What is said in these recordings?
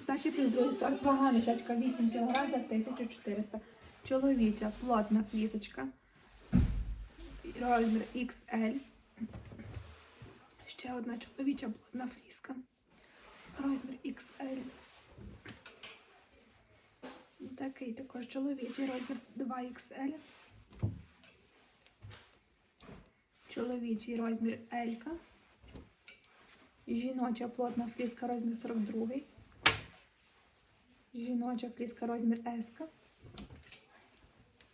фліс, перший плюс другий сорт, вага мішечка 8 кг за 1400. Чоловіча, плотна флісочка, розмір XL. Ще одна чоловіча плотна фліска. Розмір XL. Такий також чоловічий розмір 2XL. Чоловічий розмір L. Жіноча плотна фліска розмір 42. Жіноча фліска розмір S.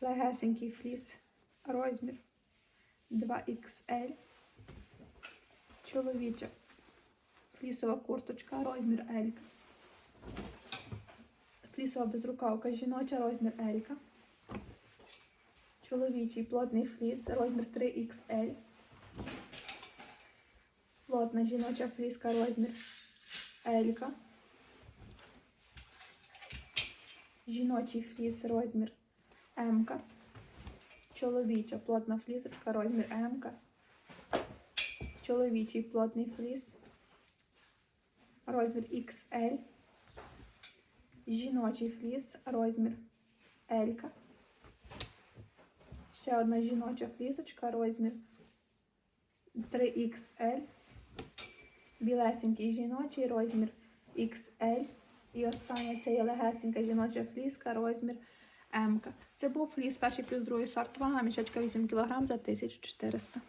Легесенький фліс розмір 2XL. Чоловіча флісова курточка розмір L. Флісова безрукавка жіноча розмір L. Чоловічий плотний фліс розмір 3XL. Плотна жіноча фліска розмір L. Жіночий фліс розмір М. Чоловіча плотна флісочка розмір М. Чоловічий плотний фліс розмір XL. Жіночий фліс розмір L. Ще одна жіноча флісочка розмір 3XL. Білесенький жіночий розмір XL. І остання це є легесенька жіноча фліска розмір М. Це був фліс перший плюс другий сорт. Вага мішечка 8 кг за 1400.